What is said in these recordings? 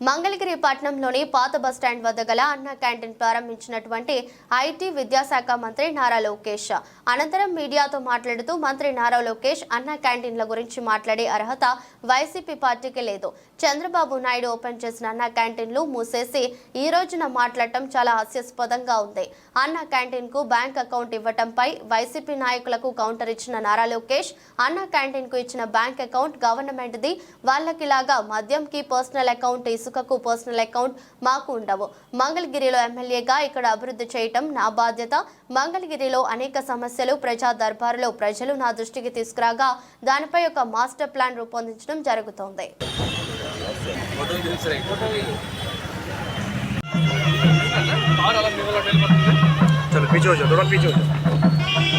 మంగళగిరి పట్టణంలోని పాత బస్టాండ్ వద్ద గల అన్న క్యాంటీన్ ప్రారంభించినటువంటి ఐటీ విద్యాశాఖ మంత్రి నారా లోకేష్. అనంతరం మీడియాతో మాట్లాడుతూ మంత్రి నారా లోకేష్ అన్న క్యాంటీన్ల గురించి మాట్లాడే అర్హత వైసీపీ పార్టీకి లేదు. చంద్రబాబు నాయుడు ఓపెన్ చేసిన అన్న క్యాంటీన్లు మూసేసి ఈ రోజున మాట్లాడటం చాలా హాస్యాస్పదంగా ఉంది. అన్న క్యాంటీన్కు బ్యాంక్ అకౌంట్ ఇవ్వటంపై వైసీపీ నాయకులకు కౌంటర్ ఇచ్చిన నారా లోకేష్ అన్న క్యాంటీన్కు ఇచ్చిన బ్యాంక్ అకౌంట్ గవర్నమెంట్ ది వాళ్ళకిలాగా మద్యంకి పర్సనల్ అకౌంట్ ఇసుకకు పర్సనల్ అకౌంట్ మాకు ఉండవు మంగళగిరిలో ఎమ్మెల్యేగా ఇక్కడ అభివృద్ధి చేయటం నా బాధ్యత మంగళగిరిలో అనేక సమస్యలు ప్రజా దర్బారులో ప్రజలు నా దృష్టికి తీసుకురాగా దానిపై ఒక మాస్టర్ ప్లాన్ రూపొందించడం జరుగుతోంది चलो पीछे हो जाओ थोड़ा पीछे हो जाओ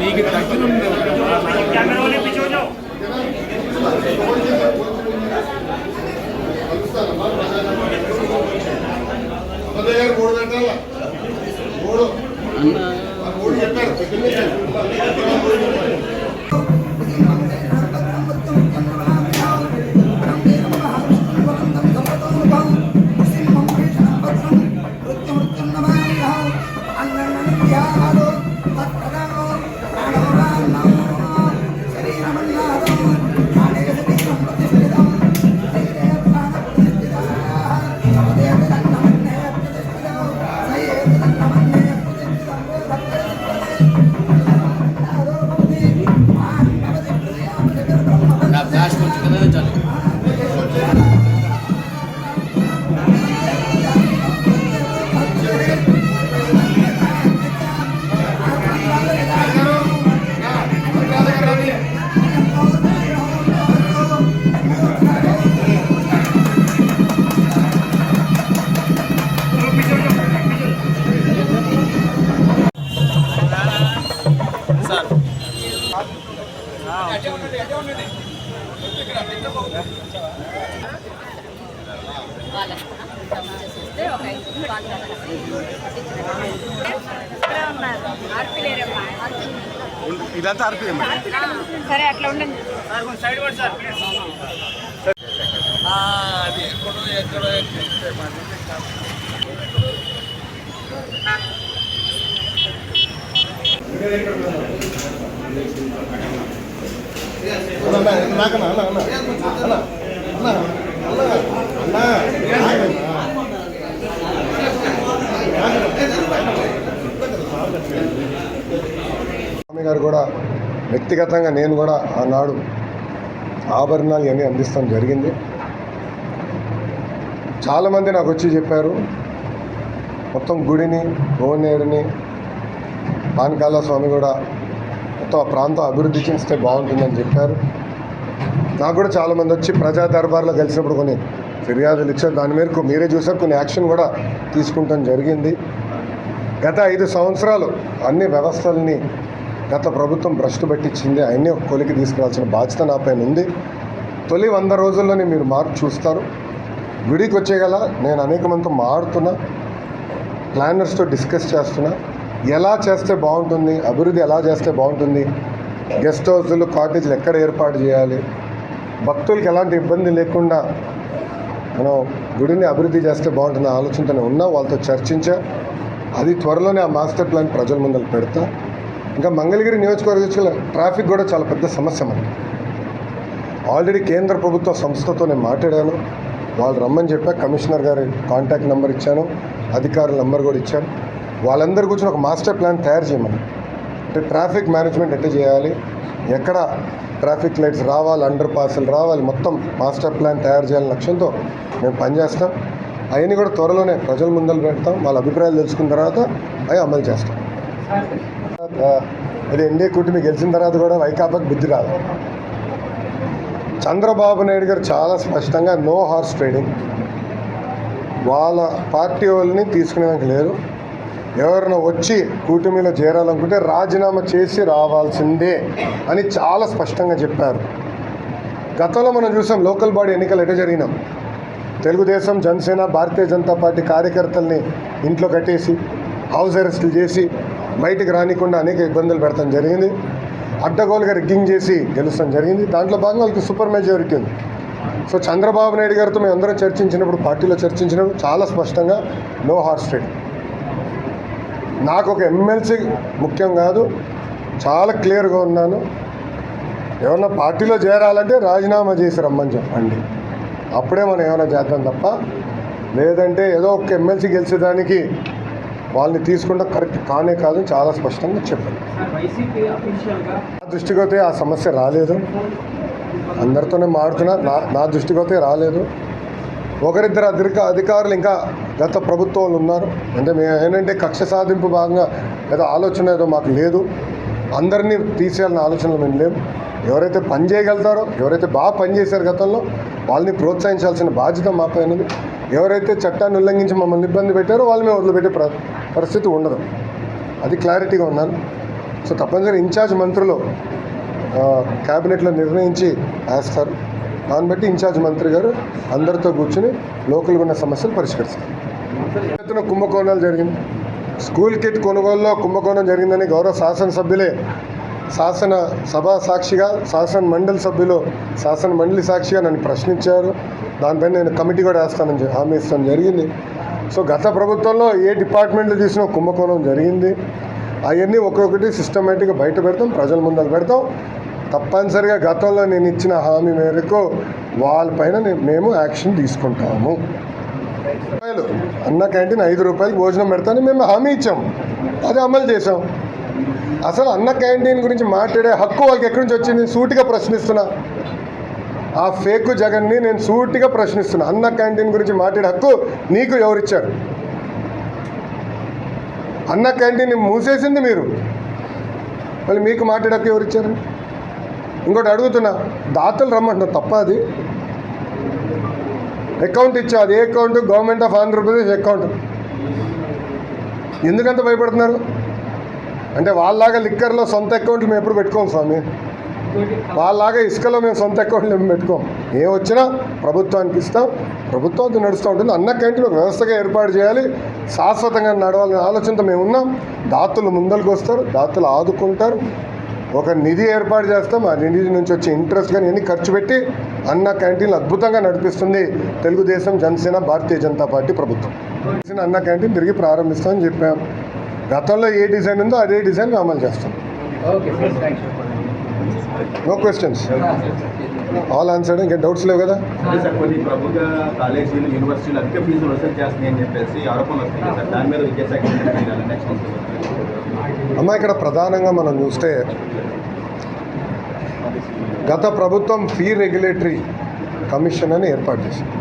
మీకు తగ్గిన ఇదంతా ఆర్పిఎం సరే అట్లా ఉండండి అది ఎక్కడో ఎక్కడో నాకన్నా అన్న అన్న అన్న అన్న అన్న అన్న నాకన్నా గారు కూడా వ్యక్తిగతంగా నేను కూడా ఆనాడు ఆభరణాలు ఇవన్నీ అందిస్తాం జరిగింది. చాలామంది నాకు వచ్చి చెప్పారు మొత్తం గుడిని భువనేరుని పానకాల స్వామి కూడా మొత్తం ఆ ప్రాంతం అభివృద్ధి చేస్తే బాగుంటుందని చెప్పారు. నాకు కూడా చాలామంది వచ్చి ప్రజా దర్బార్లో కలిసినప్పుడు కొన్ని ఫిర్యాదులు ఇచ్చారు. దాని మేరకు మీరే చూసారు కొన్ని యాక్షన్ కూడా తీసుకుంటాం జరిగింది. గత ఐదు సంవత్సరాలు అన్ని వ్యవస్థల్ని గత ప్రభుత్వం భ్రష్టు పెట్టించింది. అవన్నీ ఒక కొలికి తీసుకురావాల్సిన బాధ్యత నా పైన ఉంది. తొలి వంద రోజుల్లోనే మీరు మార్పు చూస్తారు. గుడికి వచ్చేగల నేను అనేక మందితో మారుతున్నా ప్లానర్స్తో డిస్కస్ చేస్తున్నా. ఎలా చేస్తే బాగుంటుంది? అభివృద్ధి ఎలా చేస్తే బాగుంటుంది? గెస్ట్ హౌస్లు కాటేజీలు ఎక్కడ ఏర్పాటు చేయాలి? భక్తులకి ఎలాంటి ఇబ్బంది లేకుండా మనం గుడిని అభివృద్ధి చేస్తే బాగుంటుంది ఆలోచనతోనే ఉన్నా. వాళ్ళతో చర్చించా. అది త్వరలోనే ఆ మాస్టర్ ప్లాన్ ప్రజల ముందర పెడతా. ఇంకా మంగళగిరి నియోజకవర్గ ట్రాఫిక్ కూడా చాలా పెద్ద సమస్య మనకి. ఆల్రెడీ కేంద్ర ప్రభుత్వ సంస్థతో నేను మాట్లాడాను. వాళ్ళు రమ్మని చెప్పా కమిషనర్ గారి కాంటాక్ట్ నెంబర్ ఇచ్చాను అధికారుల నెంబర్ కూడా ఇచ్చాను. వాళ్ళందరి కూర్చొని ఒక మాస్టర్ ప్లాన్ తయారు చేయమని. అంటే ట్రాఫిక్ మేనేజ్మెంట్ ఎట్లా చేయాలి ఎక్కడ ట్రాఫిక్ లైట్స్ రావాలి అండర్ పాసులు రావాలి మొత్తం మాస్టర్ ప్లాన్ తయారు చేయాలని లక్ష్యంతో మేము పనిచేస్తాం. అవన్నీ కూడా త్వరలోనే ప్రజల ముందర పెడతాం. వాళ్ళ అభిప్రాయాలు తెలుసుకున్న తర్వాత అవి అమలు చేస్తాం. ఆ, ఎన్డీఏ కూటమి గెలిచిన తర్వాత కూడా వైకాపాకి బుద్ధి రాదు. చంద్రబాబు నాయుడు గారు చాలా స్పష్టంగా నో హార్స్ ట్రేడింగ్. వాళ్ళ పార్టీ వాళ్ళని తీసుకునేదానికి లేరు. ఎవరైనా వచ్చి కూటమిలో చేరాలనుకుంటే రాజీనామా చేసి రావాల్సిందే అని చాలా స్పష్టంగా చెప్పారు. గతంలో మనం చూసాం లోకల్ బాడీ ఎన్నికలు ఎట జరిగినాం. తెలుగుదేశం జనసేన భారతీయ జనతా పార్టీ కార్యకర్తల్ని ఇంట్లో కట్టేసి హౌస్ అరెస్టులు చేసి బయటికి రానికుండా అనేక ఇబ్బందులు పెడతాం జరిగింది. అడ్డగోలుగా రిగ్గింగ్ చేసి గెలుస్తాం జరిగింది. దాంట్లో భాగంగా వాళ్ళకి సూపర్ మెజారిటీ ఉంది. సో చంద్రబాబు నాయుడు గారితో మేము అందరం చర్చించినప్పుడు పార్టీలో చర్చించినప్పుడు చాలా స్పష్టంగా నో హార్స్ ట్రేడ్ నాకు ఒక ఎమ్మెల్సీ ముఖ్యం కాదు. చాలా క్లియర్గా ఉన్నాను. ఏమన్నా పార్టీలో చేరాలంటే రాజీనామా చేసి రమ్మని చెప్పండి. అప్పుడే మనం ఏమైనా చేద్దాం తప్ప లేదంటే ఏదో ఒక ఎమ్మెల్సీ గెలిచేదానికి వాళ్ళని తీసుకుంటే కరెక్ట్ కానే కాదు చాలా స్పష్టంగా చెప్పారు. నా దృష్టికి అయితే ఆ సమస్య రాలేదు. అందరితోనే మారుతున్నా నా నా దృష్టికి అయితే రాలేదు. ఒకరిద్దరు అధిక అధికారులు ఇంకా గత ప్రభుత్వంలో ఉన్నారు. అంటే మేము ఏంటంటే కక్ష సాధింపు భాగంగా ఏదో ఆలోచన ఏదో మాకు లేదు. అందరినీ తీసేయాలన్న ఆలోచనలు మేము లేవు ఎవరైతే పని చేయగలుగుతారో ఎవరైతే బాగా పనిచేశారు గతంలో వాళ్ళని ప్రోత్సహించాల్సిన బాధ్యత మా పైన ఎవరైతే చట్టాన్ని ఉల్లంఘించి మమ్మల్ని ఇబ్బంది పెట్టారో వాళ్ళు మేము వదిలిపెట్టే ప్ర పరిస్థితి ఉండదు. అది క్లారిటీగా ఉన్నాను సో తప్పనిసరి ఇన్ఛార్జ్ మంత్రులు క్యాబినెట్లో నిర్ణయించి వేస్తారు దాన్ని బట్టి ఇన్ఛార్జ్ మంత్రి గారు అందరితో కూర్చుని లోకల్గా ఉన్న సమస్యలు పరిష్కరిస్తారు. ఎత్తున కుంభకోణాలు జరిగింది. స్కూల్ కిట్ కొనుగోలులో కుంభకోణం జరిగిందని గౌరవ శాసనసభ్యులే శాసన సభ సాక్షిగా శాసన మండలి సభ్యులు శాసన మండలి సాక్షిగా నన్ను ప్రశ్నించారు. దానిపైన నేను కమిటీ కూడా వేస్తానని హామీ ఇస్తాను జరిగింది. సో గత ప్రభుత్వంలో ఏ డిపార్ట్మెంట్లో తీసిన కుంభకోణం జరిగింది. అవన్నీ ఒక్కొక్కటి సిస్టమేటిక్గా బయట పెడతాం ప్రజల ముందర పెడతాం. తప్పనిసరిగా గతంలో నేను ఇచ్చిన హామీ మేరకు వాళ్ళపైన మేము యాక్షన్ తీసుకుంటాము. రూపాయలు. అన్న క్యాంటీన్ ఐదు రూపాయలు భోజనం పెడతాను మేము హామీ ఇచ్చాం. అది అమలు చేసాం అసలు అన్న క్యాంటీన్ గురించి మాట్లాడే హక్కు వాళ్ళకి ఎక్కడి నుంచి వచ్చింది? సూటిగా ప్రశ్నిస్తున్నా. ఆ ఫేక్ జగన్ని నేను సూటిగా ప్రశ్నిస్తున్నా. అన్న క్యాంటీన్ గురించి మాట్లాడే హక్కు నీకు ఎవరిచ్చారు? అన్న క్యాంటీన్ మూసేసింది మీరు. మళ్ళీ మీకు మాట్లాడే హక్కు ఎవరిచ్చారు? ఇంకోటి అడుగుతున్నా. దాతలు రమ్మంటున్నా తప్ప అది. అకౌంట్ ఇచ్చా. అది ఏ account? Government of Andhra Pradesh account. ఎందుకంత భయపడుతున్నారు? అంటే వాళ్ళలాగా లిక్కర్లో సొంత అకౌంట్లు మేము ఎప్పుడు పెట్టుకోం స్వామి. వాళ్ళలాగా ఇసుకలో మేము సొంత అకౌంట్లు మేము పెట్టుకోం. ఏం వచ్చినా ప్రభుత్వానికి ఇస్తాం. ప్రభుత్వం నడుస్తూ ఉంటుంది. అన్న క్యాంటీన్ వ్యవస్థగా ఏర్పాటు చేయాలి. శాశ్వతంగా నడవాలనే ఆలోచనతో మేము ఉన్నాం. దాతలు ముందరకు వస్తారు. దాతలు ఆదుకుంటారు. ఒక నిధి ఏర్పాటు చేస్తాం. ఆ నిధి నుంచి వచ్చే ఇంట్రెస్ట్ కానీ ఎన్ని ఖర్చు పెట్టి అన్న క్యాంటీన్లు అద్భుతంగా నడిపిస్తుంది తెలుగుదేశం జనసేన భారతీయ జనతా పార్టీ ప్రభుత్వం. అన్న క్యాంటీన్ తిరిగి ప్రారంభిస్తామని చెప్పాం. గతంలో ఏ డిజైన్ ఉందో అదే డిజైన్ అమలు చేస్తాం. Okay no questions all answered ఇంకా డౌట్స్ లేవు కదా? కొన్ని ప్రభుత్వ కాలేజీలు యూనివర్సిటీలు అధిక ఫీజులు వసూలు చేస్తున్నాయి అని చెప్పేసి ఆరోపణలు వస్తున్నాయి. సార్ దాని మీద విద్యాశాఖ అమ్మ ఇక్కడ ప్రధానంగా మనం చూస్తే గత ప్రభుత్వం ఫీ రెగ్యులేటరీ కమిషన్ అని ఏర్పాటు చేసింది.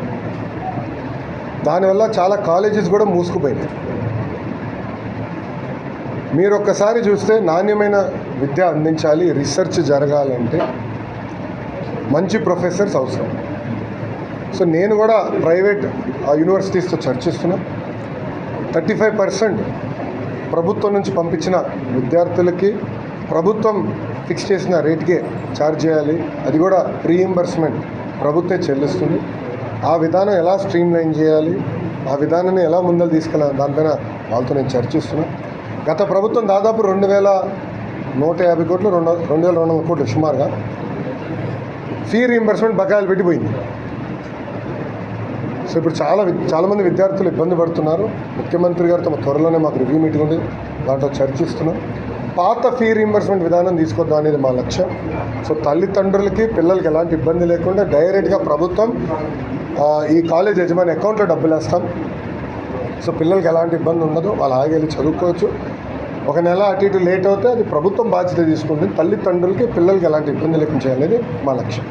దానివల్ల చాలా కాలేజెస్ కూడా మూసుకుపోయినాయి. మీరు ఒక్కసారి చూస్తే నాణ్యమైన విద్య అందించాలి రీసెర్చ్ జరగాలంటే మంచి ప్రొఫెసర్స్ అవసరం. సో నేను కూడా ప్రైవేట్ యూనివర్సిటీస్తో చర్చిస్తున్నా. థర్టీ ఫైవ్ పర్సెంట్ ప్రభుత్వం నుంచి పంపించిన విద్యార్థులకి ప్రభుత్వం ఫిక్స్ చేసిన రేట్కే ఛార్జ్ చేయాలి. అది కూడా రీఎంబర్స్మెంట్ ప్రభుత్వే చెల్లిస్తుంది. ఆ విధానం ఎలా స్ట్రీమ్ లైన్ చేయాలి? ఆ విధానాన్ని ఎలా ముందలు తీసుకెళ్ళాలి? దానిపైన వాళ్ళతో నేను చర్చిస్తున్నా. గత ప్రభుత్వం దాదాపు రెండు వేల నూట యాభై కోట్లు రెండు రెండు వేల రెండు వందల కోట్లు సుమారుగా. ఫీ రీఎంబర్స్మెంట్ బకాయిలు పెట్టిపోయింది. సో ఇప్పుడు చాలా చాలామంది విద్యార్థులు ఇబ్బంది పడుతున్నారు. ముఖ్యమంత్రి గారు తమ త్వరలోనే మాకు రివ్యూ మీటింగ్ ఉంది. దాంట్లో చర్చిస్తున్నాం. పాత ఫీ రీంబర్స్మెంట్ విధానం తీసుకొద్దాం అనేది మా లక్ష్యం. సో తల్లిదండ్రులకి పిల్లలకి ఎలాంటి ఇబ్బంది లేకుండా డైరెక్ట్గా ప్రభుత్వం ఈ కాలేజ్ యజమాని అకౌంట్లో డబ్బులు వేస్తాం సో పిల్లలకి ఎలాంటి ఇబ్బంది ఉండదు. వాళ్ళు ఆగి వెళ్ళి చదువుకోవచ్చు. ఒక నెల అటు ఇటు లేట్ అవుతే అది ప్రభుత్వం బాధ్యత తీసుకుంటుంది. తల్లిదండ్రులకి పిల్లలకి ఎలాంటి ఇబ్బంది లేకుండా చేయాలనేది మా లక్ష్యం.